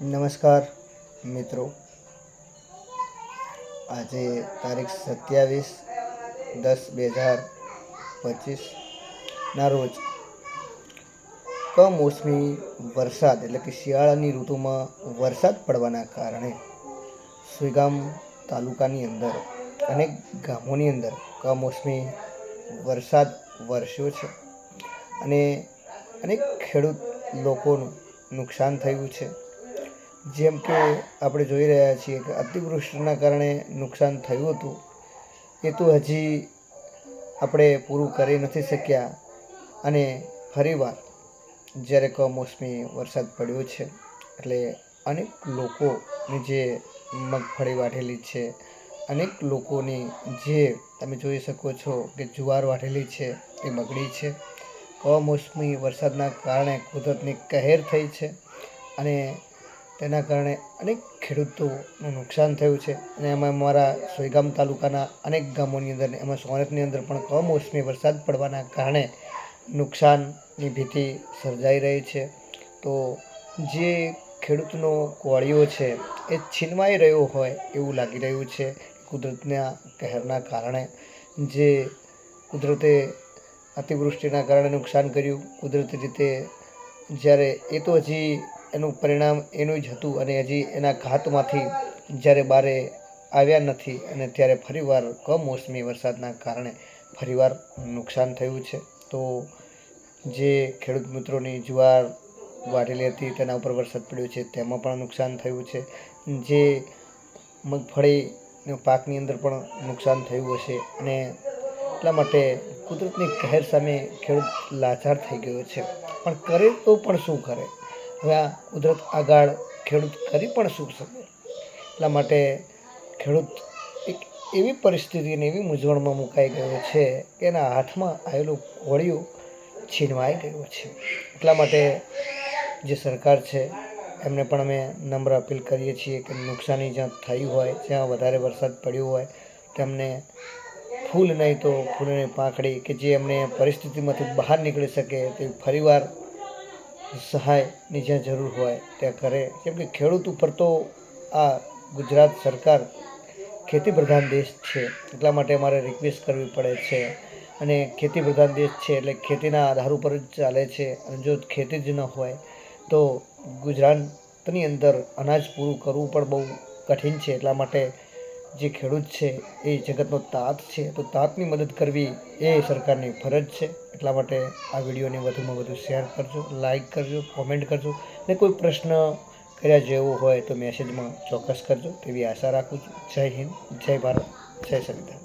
નમસ્કાર, મિત્રો. આજે તારીખ સત્યાવીસ દસ બે હજાર પચીસના રોજ કમોસમી વરસાદ, એટલે કે શિયાળાની ઋતુમાં વરસાદ પડવાના કારણે સુઈગામ તાલુકાની અંદર અનેક ગામોની અંદર કમોસમી વરસાદ વરસ્યો છે અને અનેક ખેડૂત લોકોનું નુકસાન થયું છે. જેમ કે આપણે જોઈ રહ્યા છીએ કે અતિવૃષ્ટિના કારણે નુકસાન થયું હતું, એ તો હજી આપણે પૂરું કરી નથી શક્યા. અને ફરીવાર જ્યારે કમોસમી વરસાદ પડ્યો છે, એટલે અનેક લોકોની જે મગફળી વાઢેલી છે, અનેક લોકોની જે તમે જોઈ શકો છો કે જુવાર વાઢેલી છે, એ બગડી છે. કમોસમી વરસાદના કારણે કુદરતની કહેર થઈ છે અને તેના કારણે અનેક ખેડૂતોનું નુકસાન થયું છે અને એમાં અમારા સોયગામ તાલુકાના અનેક ગામોની અંદર એમાં સોનતની અંદર પણ કમોસમી વરસાદ પડવાના કારણે નુકસાનની ભીતિ સર્જાઈ રહી છે. તો જે ખેડૂતનો કોળિયો છે એ છીનવાઈ રહ્યો હોય એવું લાગી રહ્યું છે કુદરતના કહેરના કારણે. જે કુદરતે અતિવૃષ્ટિના કારણે નુકસાન કર્યું, કુદરતી રીતે જ્યારે એ તો હજી એનું પરિણામ એનું જ હતું અને હજી એના ઘાતમાંથી જ્યારે બારે આવ્યા નથી અને ત્યારે ફરીવાર કમોસમી વરસાદના કારણે ફરીવાર નુકસાન થયું છે. તો જે ખેડૂત મિત્રોની જુવાર વાઢેલી હતી તેના ઉપર વરસાદ પડ્યો છે તેમાં પણ નુકસાન થયું છે. જે મગફળી પાકની અંદર પણ નુકસાન થયું હશે અને એટલા માટે કુદરતની કહેર સામે ખેડૂત લાચાર થઈ ગયો છે. પણ કરે તો પણ શું કરે? હવે આ કુદરત આગળ ખેડૂત કરી પણ શું શકે? એટલા માટે ખેડૂત એક એવી પરિસ્થિતિ અને એવી મૂંઝવણમાં મુકાઈ ગયો છે કે એના હાથમાં આવેલું કોળિયું છીનવાઈ ગયું છે. એટલા માટે જે સરકાર છે, એમને પણ અમે નમ્ર અપીલ કરીએ છીએ કે નુકસાની જ્યાં થઈ હોય, જ્યાં વધારે વરસાદ પડ્યો હોય, તેમને ફૂલ નહીં તો ફૂલની પાંખડી કે જે એમને પરિસ્થિતિમાંથી બહાર નીકળી શકે તે ફરીવાર સહાયની જ્યાં જરૂર હોય ત્યાં કરે. કેમ કે ખેડૂત ઉપર તો આ ગુજરાત સરકાર ખેતી પ્રધાન દેશ છે, એટલા માટે અમારે રિક્વેસ્ટ કરવી પડે છે. અને ખેતી પ્રધાન દેશ છે એટલે ખેતીના આધાર ઉપર જ ચાલે છે. અને જો ખેતી જ ન હોય તો ગુજરાતની અંદર અનાજ પૂરું કરવું પણ બહુ કઠિન છે, એટલા માટે જે ખેડૂત છે, એ જગતનો તાત છે, તો તાતની મદદ કરવી એ સરકારની ફરજ છે. એટલા માટે આ વિડીયોને વધુમાં વધુ શેર કરજો લાઇક કરજો, કોમેન્ટ કરજો, ને કોઈ પ્રશ્ન કર્યા જેવો હોય તો મેસેજમાં ચોક્કસ કરજો. તેવી આશા રાખું છું. જય હિન્દ, જય ભારત, જય સંવિધાન